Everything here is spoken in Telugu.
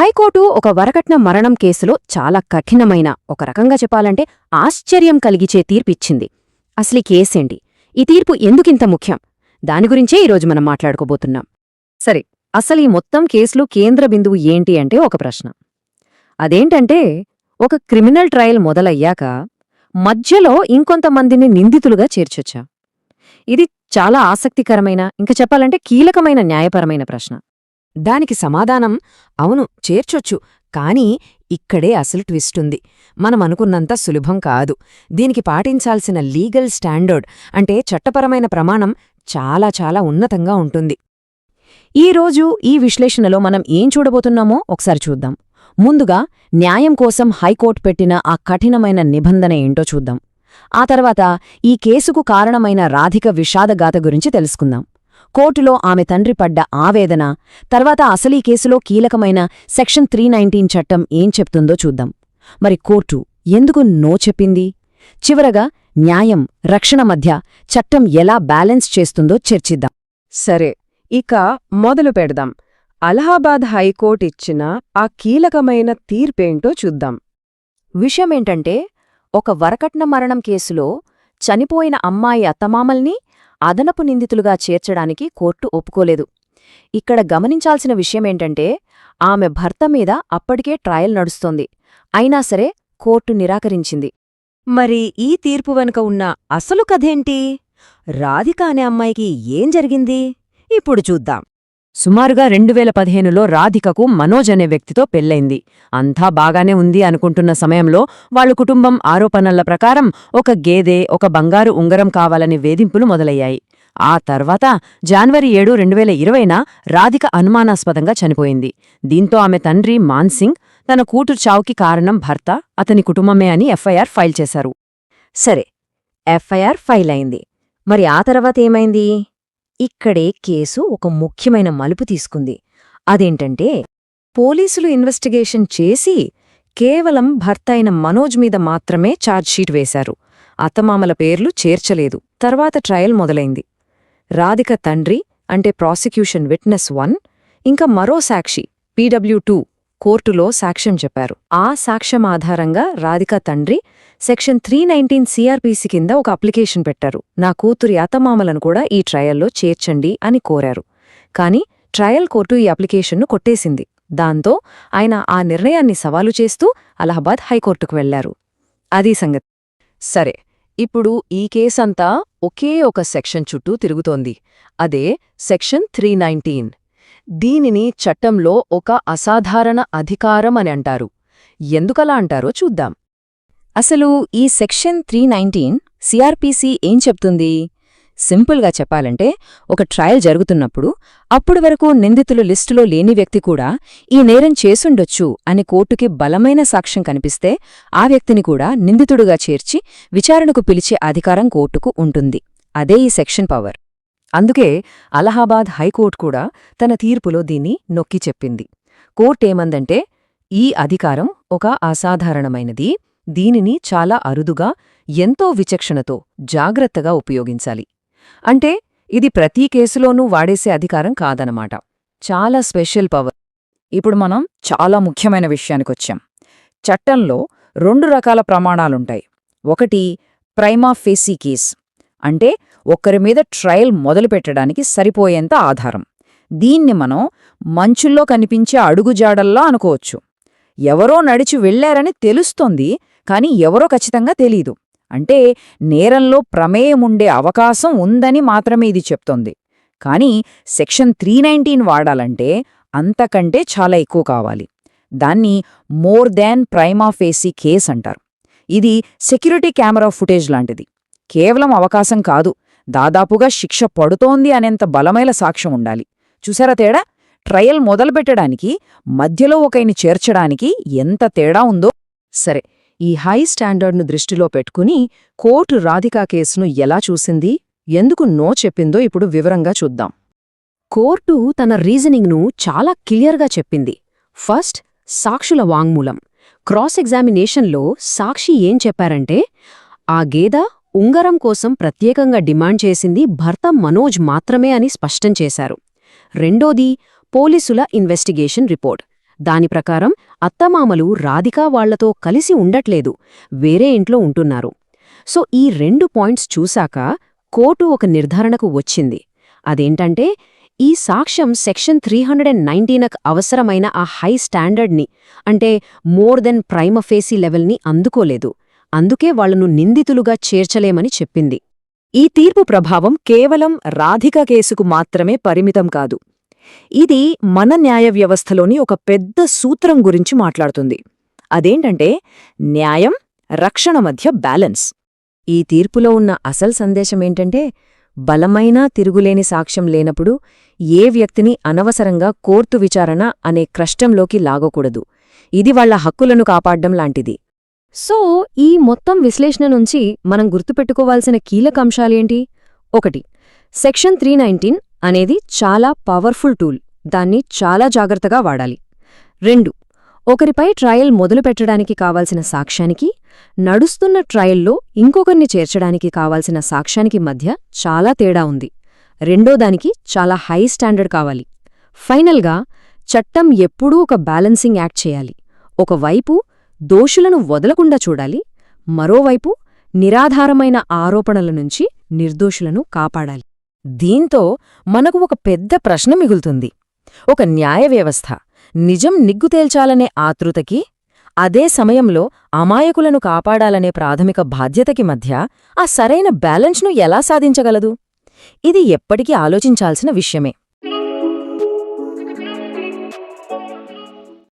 హైకోర్టు ఒక వరకట్న మరణం కేసులో చాలా కఠినమైన ఒక రకంగా చెప్పాలంటే ఆశ్చర్యం కలిగిచే తీర్పిచ్చింది. అసలు కేసేండి కేసేంటి? ఈ తీర్పు ఎందుకింత ముఖ్యం? దాని గురించే ఈరోజు మనం మాట్లాడుకోబోతున్నాం. సరే అసలు ఈ మొత్తం కేసులో కేంద్ర బిందువు ఏంటి అంటే ఒక ప్రశ్న. అదేంటంటే ఒక క్రిమినల్ ట్రయల్ మొదలయ్యాక మధ్యలో ఇంకొంతమందిని నిందితులుగా చేర్చొచ్చా? ఇది చాలా ఆసక్తికరమైన ఇంకా చెప్పాలంటే కీలకమైన న్యాయపరమైన ప్రశ్న. దానికి సమాధానం అవును చేర్చొచ్చు కానీ ఇక్కడే అసలు ట్విస్టుంది మనం అనుకున్నంత సులభం కాదు. దీనికి పాటించాల్సిన లీగల్ స్టాండర్డ్ అంటే చట్టపరమైన ప్రమాణం చాలా చాలా ఉన్నతంగా ఉంటుంది. ఈరోజు ఈ విశ్లేషణలో మనం ఏం చూడబోతున్నామో ఒకసారి చూద్దాం. ముందుగా న్యాయం కోసం హైకోర్టు పెట్టిన ఆ కఠినమైన నిబంధన ఏంటో చూద్దాం. ఆ తర్వాత ఈ కేసుకు కారణమైన రాధిక విషాదగాథ గురించి తెలుసుకుందాం. కోర్టులో ఆమె తండ్రి పడ్డ ఆవేదన తర్వాత అసలీ కేసులో కీలకమైన సెక్షన్ త్రీ చట్టం ఏం చెప్తుందో చూద్దాం. మరి కోర్టు ఎందుకు నో చెప్పింది? చివరగా న్యాయం రక్షణ మధ్య చట్టం ఎలా బ్యాలెన్స్ చేస్తుందో చర్చిద్దాం. సరే ఇక మొదలు పెడదాం. అలహాబాద్ హైకోర్టు ఇచ్చిన ఆ కీలకమైన తీర్పేంటో చూద్దాం. విషయమేంటంటే ఒక వరకట్న మరణం కేసులో చనిపోయిన అమ్మాయి అత్తమామల్ని అదనపు నిందితులుగా చేర్చడానికి కోర్టు ఒప్పుకోలేదు. ఇక్కడ గమనించాల్సిన విషయమేంటంటే ఆమె భర్త మీద అప్పటికే ట్రయల్ నడుస్తోంది. అయినా సరే కోర్టు నిరాకరించింది. మరి ఈ తీర్పు వెనుక ఉన్న అసలు కథేంటి? రాధిక అనే అమ్మాయికి ఏం జరిగింది? ఇప్పుడు చూద్దాం. సుమారుగా రెండు వేల పదిహేనులో రాధికకు మనోజ్ అనే వ్యక్తితో పెళ్ళైంది అంతా బాగానే ఉంది అనుకుంటున్న సమయంలో వాళ్ళ కుటుంబం ఆరోపణల ప్రకారం ఒక గేదె ఒక బంగారు ఉంగరం కావాలని వేధింపులు మొదలయ్యాయి. ఆ తర్వాత జాన్వరి ఏడు రెండు వేల ఇరవైన రాధిక అనుమానాస్పదంగా చనిపోయింది. దీంతో ఆమె తండ్రి మాన్సింగ్ తన కూతురు చావుకి కారణం భర్త అతని కుటుంబమే అని ఎఫ్ఐఆర్ ఫైల్ చేశారు. సరే ఎఫ్ఐఆర్ ఫైల్ అయింది మరి ఆ తర్వాత ఏమైంది? ఇక్కడే కేసు ఒక ముఖ్యమైన మలుపు తీసుకుంది. అదేంటంటే పోలీసులు ఇన్వెస్టిగేషన్ చేసి కేవలం భర్త అయిన మనోజ్ మీద మాత్రమే ఛార్జ్షీట్ వేశారు. అత్తమామల పేర్లు చేర్చలేదు. తర్వాత ట్రయల్ మొదలైంది. రాధిక తండ్రి అంటే ప్రాసిక్యూషన్ విట్నెస్ వన్ ఇంకా మరో సాక్షి పీడబ్ల్యూ టూ కోర్టులో సాక్ష్యం చెప్పారు. ఆ సాక్ష్యం ఆధారంగా రాధిక తండ్రి సెక్షన్ త్రీ నైన్టీన్ సిఆర్పిసి కింద ఒక అప్లికేషన్ పెట్టారు. నా కూతురి అత్తమామలను కూడా ఈ ట్రయల్లో చేర్చండి అని కోరారు. కాని ట్రయల్ కోర్టు ఈ అప్లికేషన్ను కొట్టేసింది. దాంతో ఆయన ఆ నిర్ణయాన్ని సవాలు చేస్తూ అలహాబాద్ హైకోర్టుకు వెళ్ళారు. అదీ సంగతి. సరే ఇప్పుడు ఈ కేసంతా ఒకే ఒక సెక్షన్ చుట్టూ తిరుగుతోంది. అదే సెక్షన్ త్రీ నైన్టీన్. దీనిని చట్టంలో ఒక అసాధారణ అధికారం అని అంటారు. ఎందుకలా అంటారో చూద్దాం. అసలు ఈ సెక్షన్ త్రీ నైన్టీన్ సిఆర్పీసీ ఏం చెప్తుంది? సింపుల్గా చెప్పాలంటే ఒక ట్రయల్ జరుగుతున్నప్పుడు అప్పుడు వరకు నిందితులు లిస్టులో లేని వ్యక్తి కూడా ఈ నేరం చేసుండొచ్చు అని కోర్టుకి బలమైన సాక్ష్యం కనిపిస్తే ఆ వ్యక్తిని కూడా నిందితుడుగా చేర్చి విచారణకు పిలిచే అధికారం కోర్టుకు ఉంటుంది. అదే ఈ సెక్షన్ పవర్. అందుకే అలహాబాద్ హైకోర్టు కూడా తన తీర్పులో దీన్ని నొక్కి చెప్పింది. కోర్టేమందంటే ఈ అధికారం ఒక అసాధారణమైనది. దీనిని చాలా అరుదుగా ఎంతో విచక్షణతో జాగ్రత్తగా ఉపయోగించాలి. అంటే ఇది ప్రతి కేసులోనూ వాడేసే అధికారం కాదనమాట. చాలా స్పెషల్ పవర్. ఇప్పుడు మనం చాలా ముఖ్యమైన విషయానికొచ్చాం. చట్టంలో రెండు రకాల ప్రమాణాలుంటాయి. ఒకటి ప్రైమా ఫేసీ కేస్. అంటే ఒకరి మీద ట్రయల్ మొదలుపెట్టడానికి సరిపోయేంత ఆధారం. దీన్ని మనం మంచుల్లో కనిపించే అడుగుజాడల్లా అనుకోవచ్చు. ఎవరో నడిచి వెళ్ళారని తెలుస్తోంది కాని ఎవరో ఖచ్చితంగా తెలీదు. అంటే నేరంలో ప్రమేయముండే అవకాశం ఉందని మాత్రమే ఇది చెప్తోంది. కాని సెక్షన్ త్రీ నైన్టీన్ వాడాలంటే అంతకంటే చాలా ఎక్కువ కావాలి. దాన్ని మోర్ దాన్ ప్రైమాఫేసీ కేస్ అంటారు. ఇది సెక్యూరిటీ కెమెరా ఫుటేజ్ లాంటిది. కేవలం అవకాశం కాదు. దాదాపుగా శిక్ష పడుతోంది అనేంత బలమైన సాక్ష్యం ఉండాలి. చూసారా తేడా? ట్రయల్ మొదలుపెట్టడానికి మధ్యలో ఒకైని చేర్చడానికి ఎంత తేడా ఉందో. సరే ఈ హై స్టాండర్డ్ను దృష్టిలో పెట్టుకుని కోర్టు రాధికా కేసును ఎలా చూసింది? ఎందుకు నో చెప్పిందో ఇప్పుడు వివరంగా చూద్దాం. కోర్టు తన రీజనింగ్ను చాలా క్లియర్గా చెప్పింది. ఫస్ట్ సాక్షుల వాంగ్మూలం. క్రాస్ ఎగ్జామినేషన్లో సాక్షి ఏం చెప్పారంటే ఆ గేద ఉంగరం కోసం ప్రత్యేకంగా డిమాండ్ చేసింది భర్త మనోజ్ మాత్రమే అని స్పష్టం చేశారు. రెండోది పోలీసుల ఇన్వెస్టిగేషన్ రిపోర్ట్. దాని ప్రకారం అత్తమామలు రాధికా వాళ్ళతో కలిసి ఉండట్లేదు వేరే ఇంట్లో ఉంటున్నారు. సో ఈ రెండు పాయింట్స్ చూశాక కోర్టు ఒక నిర్ధారణకు వచ్చింది. అదేంటంటే ఈ సాక్ష్యం సెక్షన్ త్రీ హండ్రెడ్ అండ్ నైన్టీనకు అవసరమైన ఆ హై స్టాండర్డ్ని అంటే మోర్ దెన్ ప్రైమఫేసీ లెవెల్ని అందుకోలేదు. అందుకే వాళ్ళను నిందితులుగా చేర్చలేమని చెప్పింది. ఈ తీర్పు ప్రభావం కేవలం రాధిక కేసుకు మాత్రమే పరిమితం కాదు. ఇది మన న్యాయ వ్యవస్థలోని ఒక పెద్ద సూత్రం గురించి మాట్లాడుతుంది. అదేంటంటే న్యాయం రక్షణ మధ్య బ్యాలెన్స్. ఈ తీర్పులో ఉన్న అసలు సందేశమేంటంటే బలమైన తిరుగులేని సాక్ష్యం లేనప్పుడు ఏ వ్యక్తిని అనవసరంగా కోర్టు విచారణ అనే క్రష్టంలోకి లాగకూడదు. ఇది వాళ్ళ హక్కులను కాపాడ్డం లాంటిది. సో ఈ మొత్తం విశ్లేషణ నుంచి మనం గుర్తుపెట్టుకోవాల్సిన కీలక అంశాలేంటి ఒకటి సెక్షన్ త్రీ నైన్టీన్ అనేది చాలా పవర్ఫుల్ టూల్. దాన్ని చాలా జాగ్రత్తగా వాడాలి. రెండు ఒకరిపై ట్రయల్ మొదలుపెట్టడానికి కావాల్సిన సాక్ష్యానికి నడుస్తున్న ట్రయల్లో ఇంకొకరిని చేర్చడానికి కావాల్సిన సాక్ష్యానికి మధ్య చాలా తేడా ఉంది. రెండో దానికి చాలా హై స్టాండర్డ్ కావాలి. ఫైనల్గా చట్టం ఎప్పుడూ ఒక బ్యాలెన్సింగ్ యాక్ట్ చేయాలి. ఒకవైపు దోషులను వదలకుండా చూడాలి. మరోవైపు నిరాధారమైన ఆరోపణల నుంచి నిర్దోషులను కాపాడాలి. దీంతో మనకు ఒక పెద్ద ప్రశ్న మిగులుతుంది. ఒక న్యాయ వ్యవస్థ నిజం నిగ్గు తేల్చాలనే ఆతృతకి అదే సమయంలో అమాయకులను కాపాడాలనే ప్రాథమిక బాధ్యతకి మధ్య ఆ సరైన బ్యాలెన్స్ను ఎలా సాధించగలదు? ఇది ఎప్పటికీ ఆలోచించాల్సిన విషయమే.